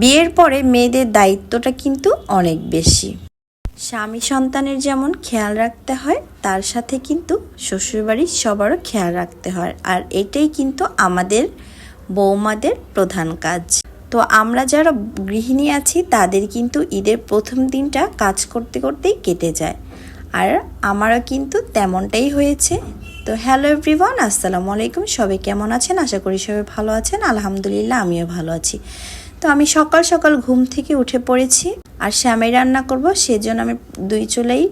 বিয়ের পরে মেয়েদের দায়িত্বটা কিন্তু অনেক বেশি। স্বামী সন্তানের যেমন খেয়াল রাখতে হয়, তার সাথে কিন্তু শ্বশুরবাড়ির সবারও খেয়াল রাখতে হয়। আর এটাই কিন্তু আমাদের বৌমাদের প্রধান কাজ। তো আমরা যারা গৃহিণী আছি, তাদের কিন্তু ঈদের প্রথম দিনটা কাজ করতে করতেই কেটে যায়। আর আমারও কিন্তু তেমনটাই হয়েছে। তো হ্যালো এভরিওয়ান, আসসালামু আলাইকুম। সবাই কেমন আছেন? আশা করি সবাই ভালো আছেন। আলহামদুলিল্লাহ, আমিও ভালো আছি। তো আমি সকাল সকাল ঘুম থেকে উঠে পড়েছি আর শ্যামাই রান্না করব, সেজন্য আমি দুই চুলাই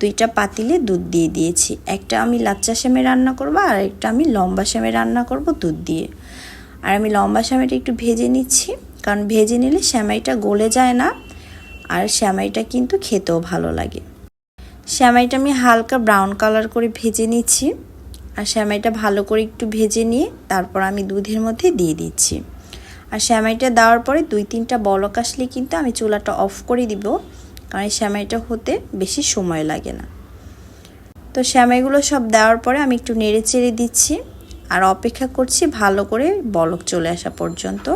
দুইটা পাতিলে দুধ দিয়ে দিয়েছি। একটা আমি লাচ্চা শ্যামে রান্না করব আর একটা আমি লম্বা শ্যামে রান্না করব দুধ দিয়ে। আর আমি লম্বা শ্যামাইটা একটু ভেজে নিচ্ছি, কারণ ভেজে নিলে শ্যামাইটা গলে যায় না আর শ্যামাইটা কিন্তু খেতেও ভালো লাগে। শ্যামাইটা আমি হালকা ব্রাউন কালার করে ভেজে নিচ্ছি। আর শ্যামাইটা ভালো করে একটু ভেজে নিয়ে তারপর আমি দুধের মধ্যে দিয়ে দিচ্ছি। আর শ্যামাইটা দেওয়ার পরে দুই তিনটা বলক আসলে কিন্তু আমি চুলাটা অফ করে দিব, কারণ এই শ্যামাইটা হতে বেশি সময় লাগে না। তো শ্যামাইগুলো সব দেওয়ার পরে আমি একটু নেড়ে চেড়ে দিচ্ছি আর অপেক্ষা করছি ভালো করে বলক চলে আসা পর্যন্ত।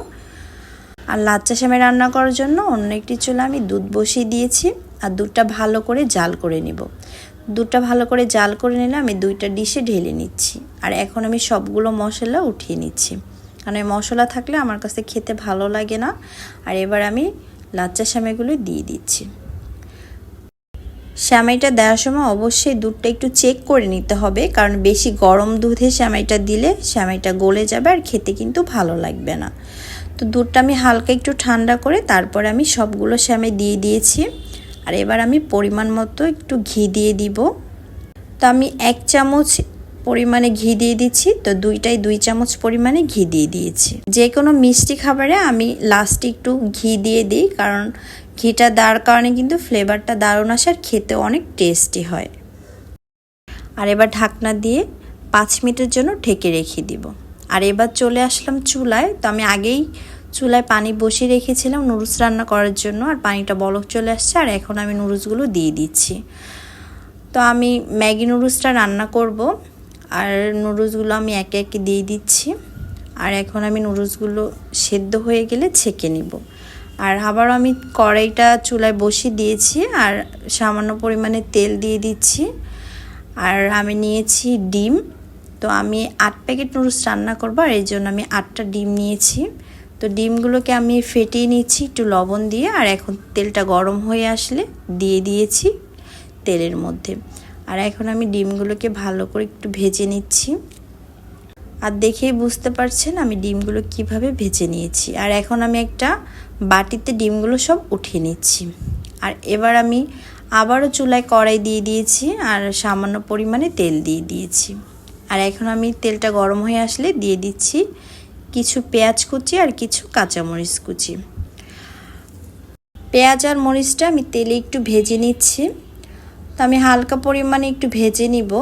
আর লাচ্চা শ্যামাই রান্না করার জন্য অন্য একটি চুলা আমি দুধ বসিয়ে দিয়েছি আর দুধটা ভালো করে জাল করে নিব। দুধটা ভালো করে জাল করে নিলে আমি দুইটা ডিশে ঢেলে নিচ্ছি। আর এখন আমি সবগুলো মশলা উঠিয়ে নিচ্ছি। কারণ এই মশলা থাকলে আমার কাছে খেতে ভালো লাগে না। আর এবার আমি লাচ্চা শ্যামাইগুলো দিয়ে দিচ্ছি। শ্যামাইটা দেওয়ার সময় অবশ্যই দুধটা একটু চেক করে নিতে হবে, কারণ বেশি গরম দুধে শ্যামাইটা দিলে শ্যামাইটা গলে যাবে আর খেতে কিন্তু ভালো লাগবে না। তো দুধটা আমি হালকা একটু ঠান্ডা করে তারপরে আমি সবগুলো শ্যামাই দিয়ে দিয়েছি। আর এবার আমি পরিমাণ মতো একটু ঘি দিয়ে দিব। তো আমি এক চামচ পরিমাণে ঘি দিয়ে দিচ্ছি, তো দুইটাই দুই চামচ পরিমাণে ঘি দিয়ে দিয়েছি। যে কোনো মিষ্টি খাবারে আমি লাস্টে একটু ঘি দিয়ে দিই, কারণ ঘিটা দেওয়ার কারণে কিন্তু ফ্লেভারটা দারুণ আসে আর খেতে অনেক টেস্টি হয়। আর এবার ঢাকনা দিয়ে পাঁচ মিনিটের জন্য ঢেকে রেখে দিব। আর এবার চলে আসলাম চুলায়, তো আমি আগেই চুলায় পানি বসিয়ে রেখেছিলাম নুডলস রান্না করার জন্য, আর পানিটা বলক চলে আসছে, আর এখন আমি নুডলসগুলো দিয়ে দিচ্ছি। তো আমি ম্যাগি নুডলসটা রান্না করব। আর নুডলসগুলো আমি একে একে দিয়ে দিচ্ছি। আর এখন আমি নুডলসগুলো সেদ্ধ হয়ে গেলে ছেঁকে নিব। আর আবারও আমি কড়াইটা চুলায় বসিয়ে দিয়েছি আর সামান্য পরিমাণে তেল দিয়ে দিচ্ছি। আর আমি নিয়েছি ডিম। তো আমি আট প্যাকেট নুডলস রান্না করব আর এই জন্য আমি আটটা ডিম নিয়েছি। তো ডিমগুলোকে আমি ফেটিয়ে নিচ্ছি একটু লবণ দিয়ে। আর এখন তেলটা গরম হয়ে আসলে দিয়ে দিয়েছি তেলের মধ্যে। আর এখন আমি ডিমগুলোকে ভালো করে একটু ভেজে নিচ্ছি। আর দেখেই বুঝতে পারছেন আমি ডিমগুলো কীভাবে ভেজে নিয়েছি। আর এখন আমি একটা বাটিতে ডিমগুলো সব উঠিয়ে নিচ্ছি। আর এবার আমি আবারও চুলায় কড়াই দিয়ে দিয়েছি আর সামান্য পরিমাণে তেল দিয়ে দিয়েছি। আর এখন আমি তেলটা গরম হয়ে আসলে দিয়ে দিচ্ছি কিছু পেঁয়াজ কুচি আর কিছু কাঁচামরিচ কুচি। পেঁয়াজ আর মরিচটা আমি তেলে একটু ভেজে নিচ্ছি। তো আমি হালকা পরিমাণে একটু ভেজে নিব।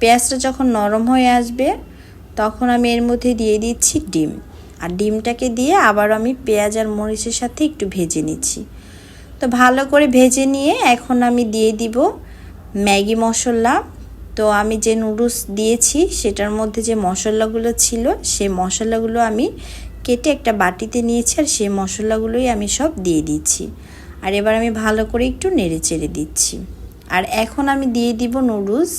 পেঁয়াজটা যখন নরম হয়ে আসবে, তখন আমি এর মধ্যে দিয়ে দিচ্ছি ডিম। আর ডিমটাকে দিয়ে আবার আমি পেঁয়াজ আর মরিচের সাথে একটু ভেজে নিচ্ছি। তো ভালো করে ভেজে নিয়ে এখন আমি দিয়ে দিব ম্যাগি মশলা। তো আমি যে নুডলস দিয়েছি, সেটার মধ্যে যে মশলাগুলো ছিল, সেই মশলাগুলো আমি কেটে একটা বাটিতে নিয়েছি আর সেই মশলাগুলোই আমি সব দিয়ে দিচ্ছি। আর এবার আমি ভালো করে একটু নেড়ে চেড়ে দিচ্ছি। আর এখন আমি দিয়ে দিব নুডলস।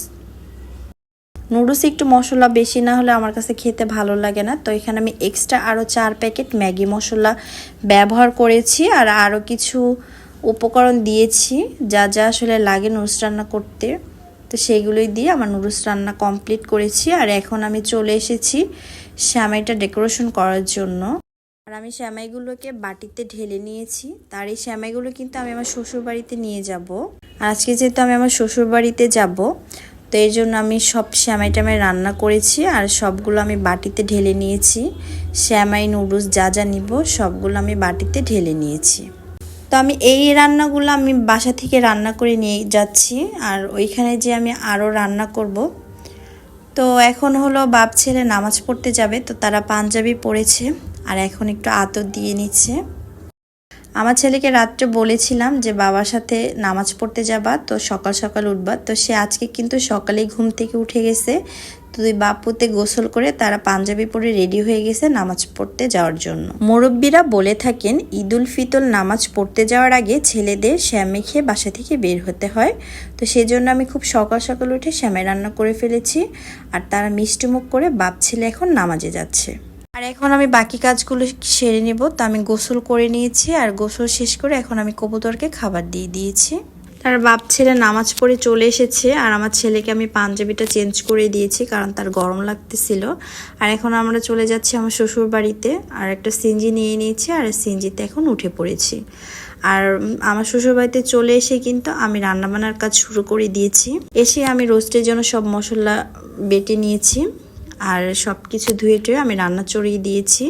নুডলস একটু মশলা বেশি না হলে আমার কাছে খেতে ভালো লাগে না। তো এখানে আমি এক্সট্রা আরও চার প্যাকেট ম্যাগি মশলা ব্যবহার করেছি আর আরও কিছু উপকরণ দিয়েছি। যা যা আসলে লাগে নুডলস রান্না করতে। তো সেইগুলোই দিয়ে আমার নুডলস রান্না কমপ্লিট করেছি। আর এখন আমি চলে এসেছি শ্যামাইটা ডেকোরেশন করার জন্য। আর আমি শ্যামাইগুলোকে বাটিতে ঢেলে নিয়েছি। তার এই শ্যামাইগুলো কিন্তু আমি আমার শ্বশুর বাড়িতে নিয়ে যাব। আর আজকে যেহেতু আমি আমার শ্বশুর বাড়িতে যাব, তো এই জন্য আমি সব শ্যামাই টামাই রান্না করেছি আর সবগুলো আমি বাটিতে ঢেলে নিয়েছি। শ্যামাই, নুডলস যা যা নিব সবগুলো আমি বাটিতে ঢেলে নিয়েছি। তো আমি এই রান্নাগুলো আমি বাসা থেকে রান্না করে নিয়ে যাচ্ছি আর ওইখানে যে আমি আরও রান্না করব। তো এখন হলো বাপ ছেলে নামাজ পড়তে যাবে, তো তারা পাঞ্জাবি পড়েছে। আর এখন একটু আতর দিয়ে নিচ্ছে। আমার ছেলেকে রাত্রে বলেছিলাম যে, বাবার সাথে নামাজ পড়তে যাবা, তো সকাল সকাল উঠবা। তো সে আজকে কিন্তু সকালেই ঘুম থেকে উঠে গেছে। তো দুই বাপুতে গোসল করে তারা পাঞ্জাবি পরে রেডি হয়ে গেছে নামাজ পড়তে যাওয়ার জন্য। মুরব্বীরা বলে থাকেন, ঈদুল ফিতর নামাজ পড়তে যাওয়ার আগে ছেলেদের শ্যামে খেয়ে বাসা থেকে বের হতে হয়। তো সেই জন্য আমি খুব সকাল সকাল উঠে শ্যামে রান্না করে ফেলেছি। আর তারা মিষ্টিমুখ করে বাপ ছেলে এখন নামাজে যাচ্ছে। আর এখন আমি বাকি কাজগুলো সেরে নেব। তো আমি গোসল করে নিয়েছি আর গোসল শেষ করে এখন আমি কবুতরকে খাবার দিয়ে দিয়েছি। তার বাপ ছেলে নামাজ পড়ে চলে এসেছে আর আমার ছেলেকে আমি পাঞ্জাবিটা চেঞ্জ করে দিয়েছি কারণ তার গরম লাগতেছিল। আর এখন আমরা চলে যাচ্ছি আমার শ্বশুর বাড়িতে আর একটা সিঞ্জি নিয়ে নিয়েছি আর সিঞ্জিতে এখন উঠে পড়েছি। আর আমার শ্বশুর বাড়িতে চলে এসে কিন্তু আমি রান্নাবান্নার কাজ শুরু করে দিয়েছি। এসে আমি রোস্টের জন্য সব মশলা বেটে নিয়েছি। আর সব কিছু ধুয়ে টুয়ে আমি রান্না চড়িয়ে দিয়েছি।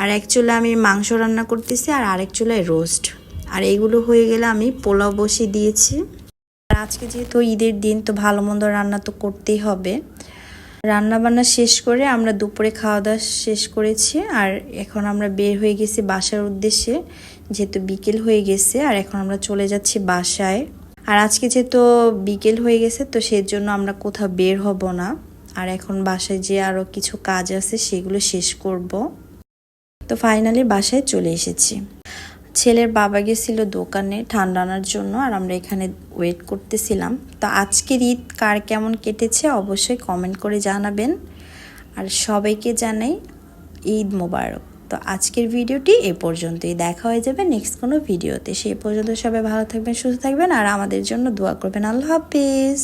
আর এক চুলে আমি মাংস রান্না করতেছি আর আরেক চুলায় রোস্ট। আর এগুলো হয়ে গেলে আমি পোলাও বসিয়ে দিয়েছি। আর আজকে যেহেতু ঈদের দিন, তো ভালো মন্দ রান্না তো করতেই হবে। রান্না বান্না শেষ করে আমরা দুপুরে খাওয়া দাওয়া শেষ করেছি। আর এখন আমরা বের হয়ে গেছি বাসার উদ্দেশ্যে, যেহেতু বিকেল হয়ে গেছে, আর এখন আমরা চলে যাচ্ছি বাসায়। আর আজকে যেহেতু বিকেল হয়ে গেছে, তো সেজন্য আমরা কোথাও বের হব না। আর এখন বাসায় যে আরও কিছু কাজ আছে সেগুলো শেষ করব। তো ফাইনালি বাসায় চলে এসেছি। ছেলের বাবা গেছিল দোকানে ঠান্ডা আনার জন্য আর আমরা এখানে ওয়েট করতেছিলাম। তো আজকের ঈদ কার কেমন কেটেছে অবশ্যই কমেন্ট করে জানাবেন। আর সবাইকে জানাই ঈদ মোবারক। তো আজকের ভিডিওটি এ পর্যন্তই। দেখা হয়ে যাবে নেক্সট কোনো ভিডিওতে। সেই পর্যন্ত সবাই ভালো থাকবেন, সুস্থ থাকবেন আর আমাদের জন্য দোয়া করবেন। আল্লাহ হাফিজ।